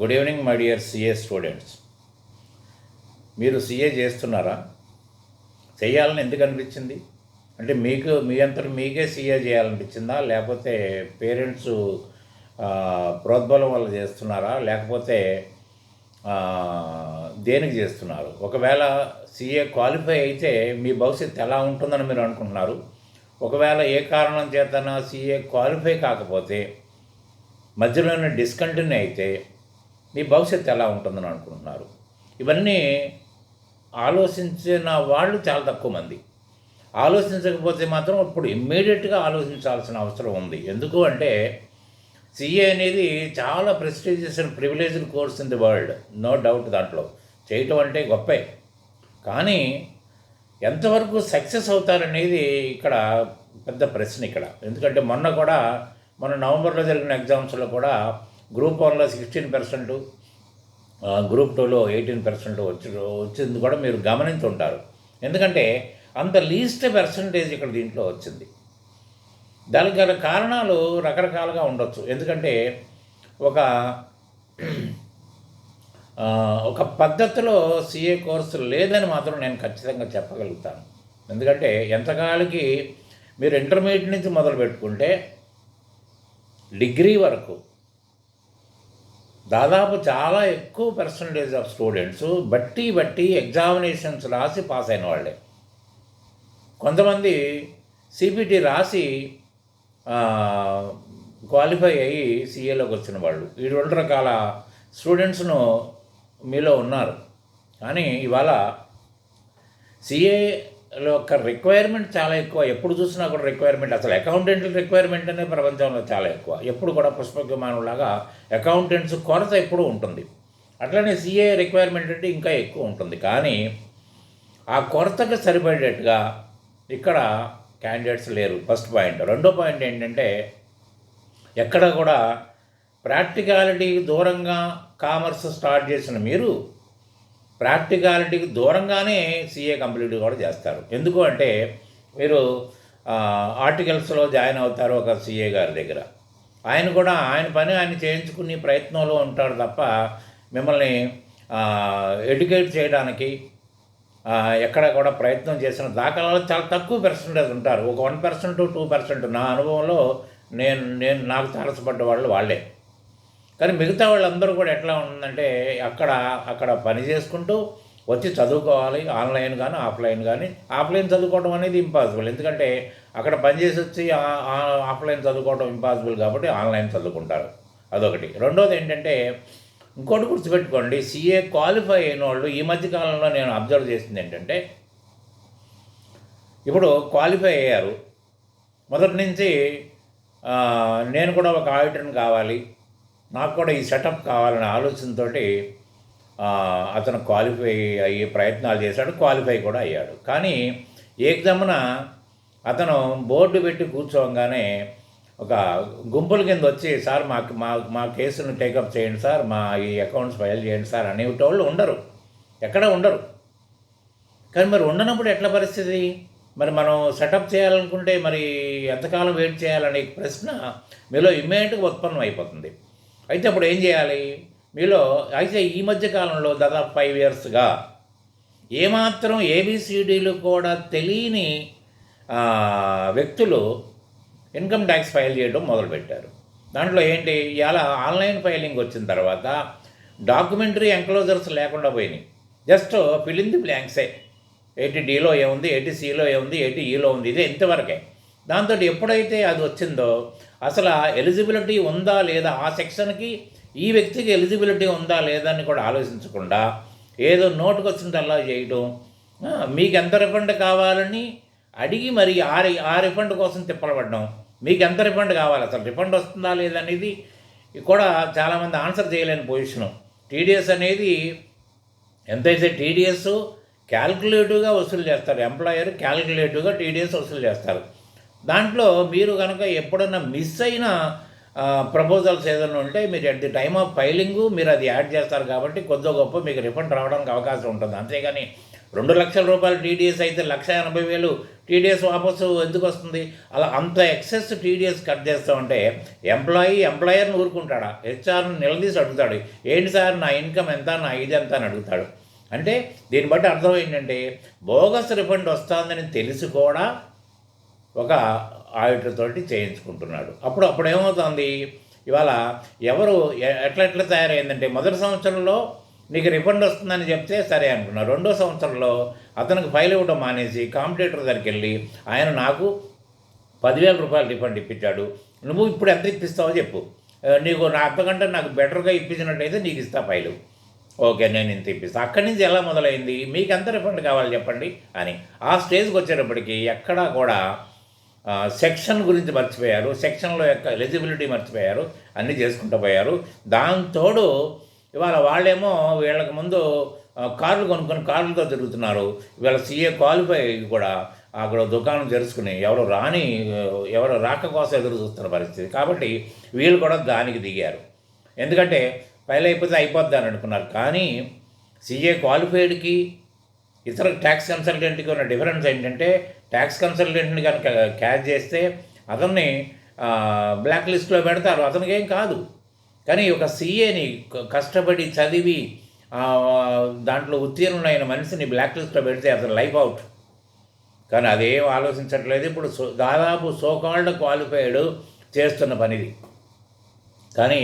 Good evening my dear C A students మీరు CA చేస్తున్నారా? చేయాలని ఎందుకు అనిపించింది? అంటే మీకు మీ అంతటి మీకే సీఏ చేయాలనిపించిందా? లేకపోతే పేరెంట్స్ ప్రోద్బలం వల్ల చేస్తున్నారా? లేకపోతే దేనికి చేస్తున్నారు? ఒకవేళ సీఏ క్వాలిఫై అయితే మీ భవిష్యత్తు ఎలా ఉంటుందని మీరు అనుకుంటున్నారు? ఒకవేళ ఏ కారణం చేతనా సీఏ క్వాలిఫై కాకపోతే మధ్యలోనే డిస్కంటిన్యూ అయితే మీ భవిష్యత్తు ఎలా ఉంటుందని అనుకుంటున్నారు. ఇవన్నీ ఆలోచించిన వాళ్ళు చాలా తక్కువ మంది. ఆలోచించకపోతే మాత్రం ఇప్పుడు ఇమ్మీడియట్గా ఆలోచించాల్సిన అవసరం ఉంది. ఎందుకు అంటే సిఏ అనేది చాలా prestigious and privileged course in the world. No doubt దాంట్లో. చేయటం అంటే గొప్పే. కానీ ఎంతవరకు సక్సెస్ అవుతారనేది ఇక్కడ పెద్ద ప్రశ్న ఇక్కడ. ఎందుకంటే మొన్న కూడా మొన్న నవంబర్లో జరిగిన ఎగ్జామ్స్లో కూడా గ్రూప్ వన్లో సిక్స్టీన్ పర్సెంట్ గ్రూప్ టూలో ఎయిటీన్ పర్సెంట్ వచ్చి వచ్చింది కూడా మీరు గమనించుంటారు. ఎందుకంటే అంత లీస్ట్ పర్సంటేజ్ ఇక్కడ దీంట్లో వచ్చింది. దానికి గల కారణాలు రకరకాలుగా ఉండొచ్చు. ఎందుకంటే ఒక ఒక పద్ధతిలో సిఏ కోర్సు లేదని మాత్రం నేను ఖచ్చితంగా చెప్పగలుగుతాను. ఎందుకంటే ఎంతకాలకి మీరు ఇంటర్మీడియట్ నుంచి మొదలు పెట్టుకుంటే డిగ్రీ వరకు దాదాపు చాలా ఎక్కువ పర్సంటేజ్ ఆఫ్ స్టూడెంట్స్ బట్టి బట్టి ఎగ్జామినేషన్స్ రాసి పాస్ అయిన వాళ్ళే. కొంతమంది సిపిటి రాసి క్వాలిఫై అయ్యి సిఏలోకి వచ్చిన వాళ్ళు. ఈ రెండు రకాల స్టూడెంట్స్ను మీలో ఉన్నారు. కానీ ఇవాళ సిఏ యొక్క రిక్వైర్మెంట్ చాలా ఎక్కువ. ఎప్పుడు చూసినా కూడా రిక్వైర్మెంట్ అసలు అకౌంటెంట్ రిక్వైర్మెంట్ అనే ప్రపంచంలో చాలా ఎక్కువ. ఎప్పుడు కూడా పుష్పక అకౌంటెంట్స్ కొరత ఎప్పుడూ ఉంటుంది. అట్లనే సిఏ రిక్వైర్మెంట్ అంటే ఇంకా ఎక్కువ ఉంటుంది. కానీ ఆ కొరతకు సరిపడేట్టుగా ఇక్కడ క్యాండిడేట్స్ లేరు. ఫస్ట్ పాయింట్ రెండో పాయింట్ ఏంటంటే ఎక్కడ కూడా ప్రాక్టికాలిటీకి దూరంగా కామర్స్ స్టార్ట్ చేసిన మీరు ప్రాక్టికాలిటీకి దూరంగానే సీఏ కంప్లీట్ కూడా చేస్తారు. ఎందుకు అంటే మీరు ఆర్టికల్స్లో జాయిన్ అవుతారు ఒక సీఏ గారి దగ్గర. ఆయన కూడా ఆయన పని ఆయన చేయించుకునే ప్రయత్నంలో ఉంటాడు తప్ప మిమ్మల్ని ఎడ్యుకేట్ చేయడానికి ఎక్కడ కూడా ప్రయత్నం చేసిన దాఖలాలు చాలా తక్కువ పర్సంటేజ్ ఉంటారు. ఒక వన్ పర్సెంట్ టూ పర్సెంట్ నా అనుభవంలో నేను నేను నాకు తారసపడ్డ వాళ్ళు వాళ్ళే. కానీ మిగతా వాళ్ళందరూ కూడా ఎట్లా ఉందంటే అక్కడ అక్కడ పని చేసుకుంటూ వచ్చి చదువుకోవాలి ఆన్లైన్ కానీ ఆఫ్లైన్ కానీ ఆఫ్లైన్ చదువుకోవడం అనేది ఇంపాసిబుల్. ఎందుకంటే అక్కడ పని చేసి వచ్చి ఆఫ్లైన్ చదువుకోవడం ఇంపాసిబుల్ కాబట్టి ఆన్లైన్ చదువుకుంటారు. అదొకటి. రెండోది ఏంటంటే ఇంకోటి గుర్తుపెట్టుకోండి సీఏ క్వాలిఫై అయిన వాళ్ళు ఈ మధ్య కాలంలో నేను అబ్జర్వ్ చేసింది ఏంటంటే ఇప్పుడు క్వాలిఫై అయ్యారు. మొదటి నుంచి నేను కూడా ఒక ఆడిటర్ని కావాలి. నాకు కూడా ఈ సెటప్ కావాలనే ఆలోచనతో అతను క్వాలిఫై అయ్యే ప్రయత్నాలు చేశాడు క్వాలిఫై కూడా అయ్యాడు. కానీ ఏ ఎగ్జామ్న అతను బోర్డు పెట్టి కూర్చోగానే ఒక గుంపుల కింద వచ్చి సార్ మాకు మా మా కేసును టేకప్ చేయండి సార్ మా ఈ అకౌంట్స్ ఫైల్ చేయండి సార్ అనేటోళ్ళు ఉండరు. ఎక్కడ ఉండరు. కానీ మరి ఉండనప్పుడు ఎట్లా పరిస్థితి? మరి మనం సెటప్ చేయాలనుకుంటే మరి ఎంతకాలం వెయిట్ చేయాలనే ప్రశ్న మీలో ఇమ్మీడియట్గా ఉత్పన్నం అయిపోతుంది అయితే అప్పుడు ఏం చేయాలి? మీలో అయితే ఈ మధ్య కాలంలో దాదాపు ఫైవ్ ఇయర్స్గా ఏమాత్రం ఏబిసిడీలు కూడా తెలియని వ్యక్తులు ఇన్కమ్ ట్యాక్స్ ఫైల్ చేయడం మొదలుపెట్టారు. దాంట్లో ఏంటి? ఇలా ఆన్లైన్ ఫైలింగ్ వచ్చిన తర్వాత డాక్యుమెంటరీ ఎంక్లోజర్స్ లేకుండా పోయినాయి. జస్ట్ ఫిలింది బ్లాంక్సే. ఎయిటీ డీలో ఏముంది ఎయిటీ సిలో ఏముంది ఎయిటీ ఈలో ఉంది? ఇదే ఇంతవరకే. దాంతో ఎప్పుడైతే అది వచ్చిందో అసలు ఆ ఎలిజిబిలిటీ ఉందా లేదా? ఆ సెక్షన్కి ఈ వ్యక్తికి ఎలిజిబిలిటీ ఉందా లేదా అని కూడా ఆలోచించకుండా ఏదో నోటుకు వచ్చిందల్లా చేయడం మీకు ఎంత రిఫండ్ కావాలని అడిగి మరి ఆ ఆ రిఫండ్ కోసం తిప్పలపడడం మీకు ఎంత రిఫండ్ కావాలి? అసలు రిఫండ్ వస్తుందా లేదా అనేది కూడా చాలామంది ఆన్సర్ చేయలేని పొజిషను. టీడీఎస్ అనేది ఎంతైతే టీడీఎస్ క్యాల్కులేటివ్గా వసూలు చేస్తారు ఎంప్లాయర్ క్యాల్కులేటివ్గా టీడీఎస్ వసూలు చేస్తారు. దాంట్లో మీరు కనుక ఎప్పుడన్నా మిస్ అయిన ప్రపోజల్స్ ఏదైనా ఉంటే మీరు at the time of filing మీరు అది యాడ్ చేస్తారు కాబట్టి కొద్దిగా గొప్ప మీకు రిఫండ్ రావడానికి అవకాశం ఉంటుంది. అంతేగాని రెండు లక్షల రూపాయలు టీడీఎస్ అయితే లక్ష ఎనభై వేలు టీడీఎస్ వాపసు ఎందుకు వస్తుంది? అలా అంత excess T D S cut చేస్తామంటే ఎంప్లాయీ ఎంప్లాయర్ని ఊరుకుంటాడా? హెచ్ఆర్ని నిలదీసి అడుగుతాడు. ఏంటి సార్ నా ఇన్కమ్ ఎంత నా ఇది ఎంత అని అడుగుతాడు. అంటే దీన్ని బట్టి అర్థం ఏంటంటే బోగస్ రిఫండ్ వస్తుందని తెలిసి కూడా ఒక ఆడిటర్తోటి చేయించుకుంటున్నాడు. అప్పుడు అప్పుడు ఏమవుతుంది? ఇవాళ ఎవరు ఎ- ఎట్లా ఎట్లా తయారైందంటే మొదటి సంవత్సరంలో నీకు రిఫండ్ వస్తుందని చెప్తే సరే అనుకున్నా రెండో సంవత్సరంలో అతనికి ఫైల్ ఇవ్వడం మానేసి కాంపిటేటర్ దగ్గరికి వెళ్ళి ఆయన నాకు పదివేల రూపాయలు రిఫండ్ ఇప్పించాడు. నువ్వు ఇప్పుడు ఎంత ఇప్పిస్తావో చెప్పు. నీకు నా అంతకంటే నాకు బెటర్గా ఇప్పించినట్టయితే నీకు ఇస్తా ఫైలు. ఓకే నేను ఇంత ఇప్పిస్తాను అక్కడి నుంచి ఎలా మొదలైంది? మీకు ఎంత రిఫండ్ కావాలి చెప్పండి అని. ఆ స్టేజ్కి వచ్చేటప్పటికి ఎక్కడా కూడా సెక్షన్ గురించి మర్చిపోయారు సెక్షన్లో యొక్క ఎలిజిబిలిటీ మర్చిపోయారు అన్నీ చేసుకుంటూ పోయారు. దాంతోడు ఇవాళ వాళ్ళేమో వీళ్ళకి ముందు కార్లు కొనుక్కొని కార్లతో తిరుగుతున్నారు. ఇవాళ సీఏ క్వాలిఫై కూడా అక్కడ దుకాణం తెరుచుకుని ఎవరు రాని ఎవరు రాక కోసం ఎదురు చూస్తున్న పరిస్థితి. కాబట్టి వీళ్ళు కూడా దానికి దిగారు. ఎందుకంటే ఫైల్ అయిపోతే అయిపోద్ది అని అనుకున్నారు. కానీ సీఏ క్వాలిఫైడ్కి ఇతర ట్యాక్స్ కన్సల్టెంట్కి ఉన్న డిఫరెన్స్ ఏంటంటే ట్యాక్స్ కన్సల్టెంట్ని కనుక క్యాచ్ చేస్తే అతన్ని బ్లాక్ లిస్ట్లో పెడతారు. అతనికి ఏం కాదు. కానీ ఒక సీఏని కష్టపడి చదివి దాంట్లో దాంట్లో ఉత్తీర్ణులైన మనిషిని బ్లాక్ లిస్ట్లో పెడితే అతను లైఫ్ అవుట్ కానీ అదేం ఆలోచించట్లేదు. ఇప్పుడు సో దాదాపు సోకాల్డ్ క్వాలిఫైడ్ చేస్తున్న పనిది. కానీ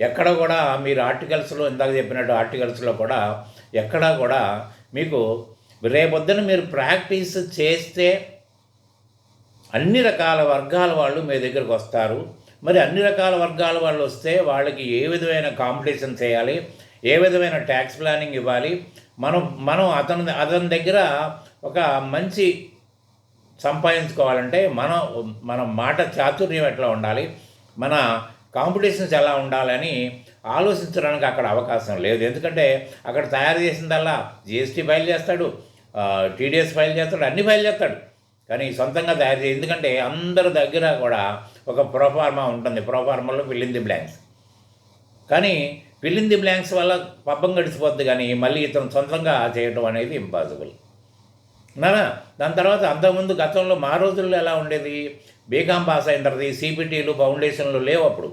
ఎక్కడ కూడా మీరు ఆర్టికల్స్లో ఇందాక చెప్పినట్టు ఆర్టికల్స్లో కూడా ఎక్కడా కూడా మీకు రేపొద్దున మీరు ప్రాక్టీస్ చేస్తే అన్ని రకాల వర్గాల వాళ్ళు మీ దగ్గరకు వస్తారు. మరి అన్ని రకాల వర్గాల వాళ్ళు వస్తే వాళ్ళకి ఏ విధమైన కాంపిటీషన్ చేయాలి? ఏ విధమైన ట్యాక్స్ ప్లానింగ్ ఇవ్వాలి? మనం మనం అతని అతని దగ్గర ఒక మంచి సంపాదించుకోవాలంటే మనం మన మాట చాతుర్యం ఎట్లా ఉండాలి? మన కాంపిటీషన్స్ ఎలా ఉండాలని ఆలోచించడానికి అక్కడ అవకాశం లేదు. ఎందుకంటే అక్కడ తయారు చేసిందల్లా జిఎస్టీ ఫైల్ చేస్తాడు టీడీఎస్ ఫైల్ చేస్తాడు అన్ని ఫైల్ చేస్తాడు. కానీ సొంతంగా తయారు చేయ ఎందుకంటే అందరి దగ్గర కూడా ఒక ప్రోఫార్మా ఉంటుంది. ప్రోఫార్మాలో పిల్లింది ది బ్లాంక్స్ కానీ పిల్లింది ది బ్లాంక్స్ వల్ల పబ్బం గడిచిపోద్ది కానీ మళ్ళీ ఇతను సొంతంగా చేయడం అనేది ఇంపాసిబుల్ నానా దాని తర్వాత అంతకుముందు గతంలో మా రోజుల్లో ఎలా ఉండేది? బీకామ్ పాస్ అయిన తర్వాత ఈ సిపిటీలు ఫౌండేషన్లు లేవు అప్పుడు.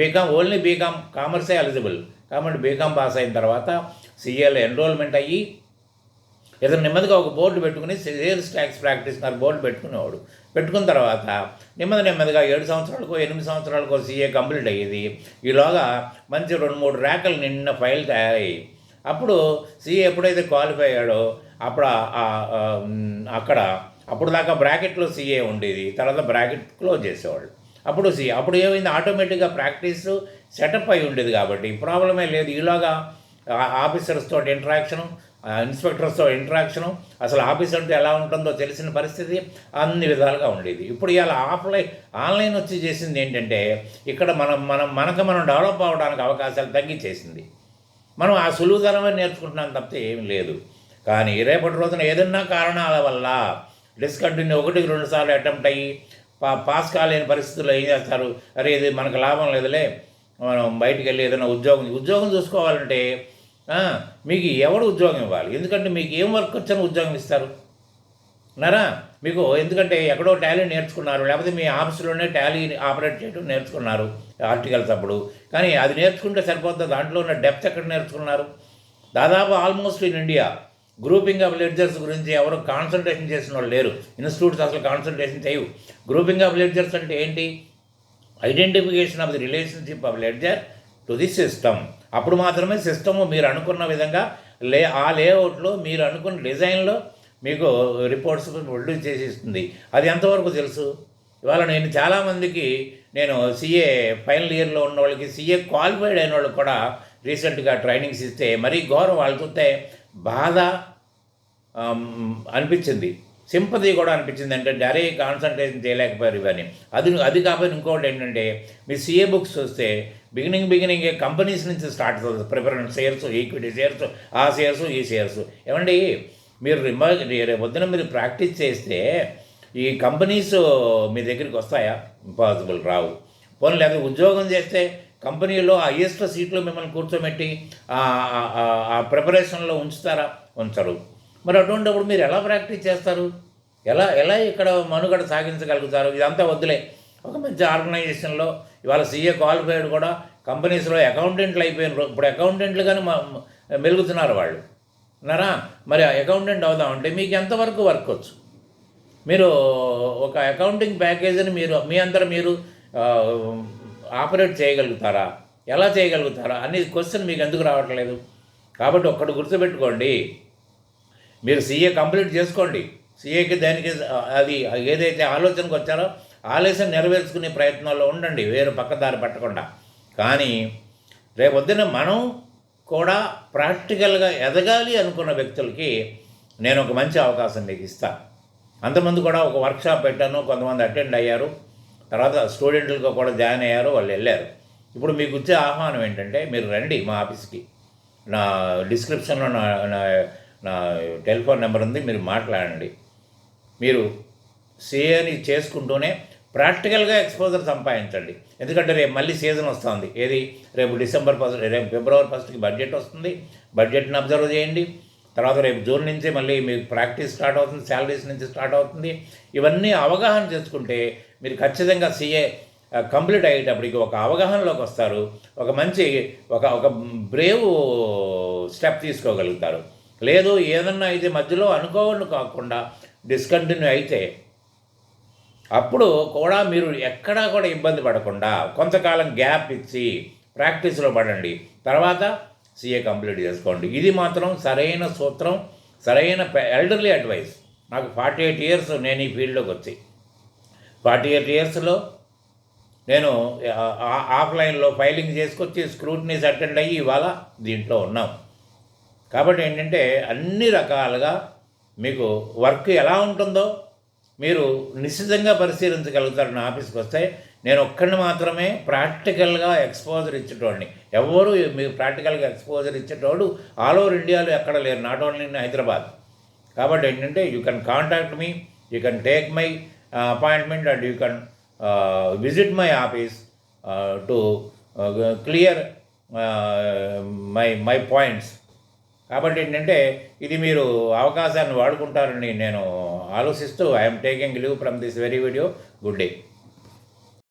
B Com only B Com కామర్సే eligible కాబట్టి బీకామ్ పాస్ అయిన తర్వాత సిఏలో ఎన్రోల్మెంట్ అయ్యి ఇతను నెమ్మదిగా ఒక బోర్డు పెట్టుకుని సేల్స్ ట్యాక్స్ ప్రాక్టీస్నర్ బోర్డు పెట్టుకునేవాడు. పెట్టుకున్న తర్వాత నెమ్మది నెమ్మదిగా ఏడు సంవత్సరాలకు ఎనిమిది సంవత్సరాలకు సీఏ కంప్లీట్ అయ్యేది. ఈలోగా మంచి రెండు మూడు ర్యాకులు నిన్న ఫైల్ తయారయ్యి. అప్పుడు సీఏ ఎప్పుడైతే క్వాలిఫై అయ్యాడో అప్పుడు అక్కడ అప్పుడు దాకా బ్రాకెట్లో సీఏ ఉండేది. తర్వాత బ్రాకెట్ క్లోజ్ చేసేవాళ్ళు. అప్పుడు సి అప్పుడు ఏమైంది? ఆటోమేటిక్గా ప్రాక్టీస్ సెటప్ అయి ఉండేది కాబట్టి. ప్రాబ్లమే లేదు. ఈలోగా ఆఫీసర్స్ తోటి ఇంటరాక్షను ఇన్స్పెక్టర్స్తో ఇంటరాక్షను అసలు ఆఫీస్ అంటే ఎలా ఉంటుందో తెలిసిన పరిస్థితి అన్ని విధాలుగా ఉండేది. ఇప్పుడు ఇలా ఆఫ్లైన్ ఆన్లైన్ వచ్చి చేసింది ఏంటంటే ఇక్కడ మనం మనం మనకు మనం డెవలప్ అవ్వడానికి అవకాశాలు తగ్గించేసింది మనం ఆ సులువుతరమే నేర్చుకుంటున్నాం తప్పితే ఏమి లేదు. కానీ రేపటి రోజున ఏదన్నా కారణాల వల్ల డిస్కంటిన్యూ ఒకటికి రెండు సార్లు అటెంప్ట్ అయ్యి పా పాస్ కాలేని పరిస్థితుల్లో ఏం చేస్తారు? అరే ఇది మనకు లాభం లేదులే. మనం బయటికి వెళ్ళి ఏదైనా ఉద్యోగం ఉద్యోగం చూసుకోవాలంటే మీకు ఎవడు ఉద్యోగం ఇవ్వాలి? ఎందుకంటే మీకు ఏం వర్క్ వచ్చని ఉద్యోగం ఇస్తారు. నరా? మీకు ఎందుకంటే ఎక్కడో టాలీ నేర్చుకున్నారు లేకపోతే మీ ఆఫీసులోనే టాలీ ఆపరేట్ చేయడం నేర్చుకున్నారు ఆర్టికల్స్ అప్పుడు. కానీ అది నేర్చుకుంటే సరిపోతుంది దాంట్లో ఉన్న డెప్త్ ఎక్కడ నేర్చుకున్నారు? దాదాపు almost in India. Grouping of ledgers గురించి ఎవరు కాన్సల్టేషన్ చేసిన వాళ్ళు లేరు. ఇన్స్టిట్యూట్స్ అసలు కాన్సన్ట్రేషన్ చేయవు. గ్రూపింగ్ ఆఫ్ లెడ్జర్స్ అంటే ఏంటి? Identification of the relationship of ledger to the system అప్పుడు మాత్రమే సిస్టమ్ మీరు అనుకున్న విధంగా లే ఆ లేఅవుట్లో మీరు అనుకున్న డిజైన్లో మీకు రిపోర్ట్స్ ప్రొడ్యూస్ చేసి ఇస్తుంది. అది ఎంతవరకు తెలుసు? ఇవాళ నేను చాలామందికి నేను సిఏ ఫైనల్ ఇయర్లో ఉన్న వాళ్ళకి సిఏ క్వాలిఫైడ్ అయిన వాళ్ళకి కూడా రీసెంట్గా ట్రైనింగ్స్ ఇస్తే మరీ ఘోరం వాళ్ళు చూస్తే బాధ అనిపించింది. సింపతి కూడా అనిపించింది. అంటే అరే కాన్సన్ట్రేషన్ చేయలేకపోయారు ఇవన్నీ. అది అది కాకపోతే ఇంకోటి ఏంటంటే మీ సిఏ బుక్స్ చూస్తే బిగినింగ్ బిగినింగ్ కంపెనీస్ నుంచి స్టార్ట్ అవుతుంది. ప్రిఫరెన్స్ షేర్స్ ఈక్విటీ షేర్స్ ఆ షేర్స్ ఈ షేర్స్. ఏమండి మీరు రిమ రేపు పొద్దున మీరు ప్రాక్టీస్ చేస్తే ఈ కంపెనీస్ మీ దగ్గరికి వస్తాయా? ఇంపాసిబుల్ రావు. పోనీ లేదా ఉద్యోగం చేస్తే కంపెనీలో హయ్యెస్ట్ సీట్లో మిమ్మల్ని కూర్చోబెట్టి ఆ- ప్రిపరేషన్లో ఉంచుతారా? ఉంచరు. మరి అటువంటిప్పుడు మీరు ఎలా ప్రాక్టీస్ చేస్తారు? ఎలా ఎలా ఇక్కడ మనుగడ సాగించగలుగుతారు? ఇదంతా వద్దులే. ఒక మంచి ఆర్గనైజేషన్లో ఇవాళ సీఏ క్వాలిఫైడ్ కూడా కంపెనీస్లో అకౌంటెంట్లు అయిపోయినారు ఇప్పుడు అకౌంటెంట్లు కానీ మెలుగుతున్నారు వాళ్ళు. ఉన్నారా మరి అకౌంటెంట్ అవుదామంటే మీకు ఎంతవరకు వర్క్ వచ్చు? మీరు ఒక అకౌంటింగ్ ప్యాకేజీని మీరు మీ అందరూ మీరు ఆపరేట్ చేయగలుగుతారా? ఎలా చేయగలుగుతారా? అనేది క్వశ్చన్ మీకు ఎందుకు రావట్లేదు? కాబట్టి ఒక్కటి గుర్తుపెట్టుకోండి. మీరు సీఏ కంప్లీట్ చేసుకోండి. సీఏకి దానికి అది ఏదైతే ఆలోచనకు వచ్చారో ఆలోచన నెరవేర్చుకునే ప్రయత్నంలో ఉండండి. వేరు పక్కదారి పట్టకుండా. కానీ రేపొద్దున మనం కూడా ప్రాక్టికల్గా ఎదగాలి అనుకున్న వ్యక్తులకి నేను ఒక మంచి అవకాశం మీకు ఇస్తాను. అంతమంది కూడా ఒక వర్క్షాప్ పెట్టాను. కొంతమంది అటెండ్ అయ్యారు. తర్వాత స్టూడెంట్లుగా కూడా జాయిన్ అయ్యారు వాళ్ళు వెళ్ళారు. ఇప్పుడు మీకు వచ్చే ఆహ్వానం ఏంటంటే మీరు రండి మా ఆఫీస్కి. నా డిస్క్రిప్షన్లో నా నా నా టెలిఫోన్ నెంబర్ ఉంది మీరు మాట్లాడండి. మీరు సీఏని చేసుకుంటూనే ప్రాక్టికల్గా ఎక్స్పోజర్ సంపాదించండి. ఎందుకంటే రేపు మళ్ళీ సీజన్ వస్తుంది. ఏది? రేపు డిసెంబర్ ఫస్ట్ రేపు ఫిబ్రవరి ఫస్ట్కి బడ్జెట్ వస్తుంది. బడ్జెట్ని అబ్జర్వ్ చేయండి. తర్వాత రేపు జూన్ నుంచి మళ్ళీ మీకు ప్రాక్టీస్ స్టార్ట్ అవుతుంది శాలరీస్ నుంచి స్టార్ట్ అవుతుంది. ఇవన్నీ అవగాహన చేసుకుంటే మీరు ఖచ్చితంగా సీఏ కంప్లీట్ అయ్యేటప్పటికి ఒక అవగాహనలోకి వస్తారు. ఒక మంచి ఒక ఒక బ్రేవ్ స్టెప్ తీసుకోగలుగుతారు. లేదు ఏదన్నా అయితే మధ్యలో అనుకోవడం కాకుండా డిస్కంటిన్యూ అయితే అప్పుడు కూడా మీరు ఎక్కడా కూడా ఇబ్బంది పడకుండా కొంతకాలం గ్యాప్ ఇచ్చి ప్రాక్టీస్లో పడండి. తర్వాత సీఏ కంప్లీట్ చేసుకోండి. ఇది మాత్రం సరైన సూత్రం సరైన ఎల్డర్లీ అడ్వైస్ నాకు ఫార్టీ ఎయిట్ ఇయర్స్ నేను ఈ ఫీల్డ్లోకి వచ్చి ఫార్టీ ఎయిట్ ఇయర్స్లో నేను ఆ- ఆఫ్లైన్లో ఫైలింగ్ చేసుకొచ్చి స్క్రూటినీస్ అటెండ్ అయ్యి ఇవాళ దీంట్లో ఉన్నాం. కాబట్టి ఏంటంటే అన్ని రకాలుగా మీకు వర్క్ ఎలా ఉంటుందో మీరు నిశ్చితంగా పరిశీలించగలుగుతారు నా ఆఫీస్కి వస్తే. నేను ఒక్కడిని మాత్రమే ప్రాక్టికల్గా ఎక్స్పోజర్ ఇచ్చేటోడిని. ఎవరు మీకు ప్రాక్టికల్గా ఎక్స్పోజర్ ఇచ్చేటోడు ఆల్ ఓవర్ ఇండియాలో ఎక్కడ లేరు. Not only in Hyderabad. కాబట్టి ఏంటంటే you can contact me you can take my appointment and you can visit my office to clear my my points కాబట్టి ఏంటంటే ఇది మీరు అవకాశాన్ని వాడుకుంటారని నేను ఆలోచిస్తూ I'm taking leave from this very video good day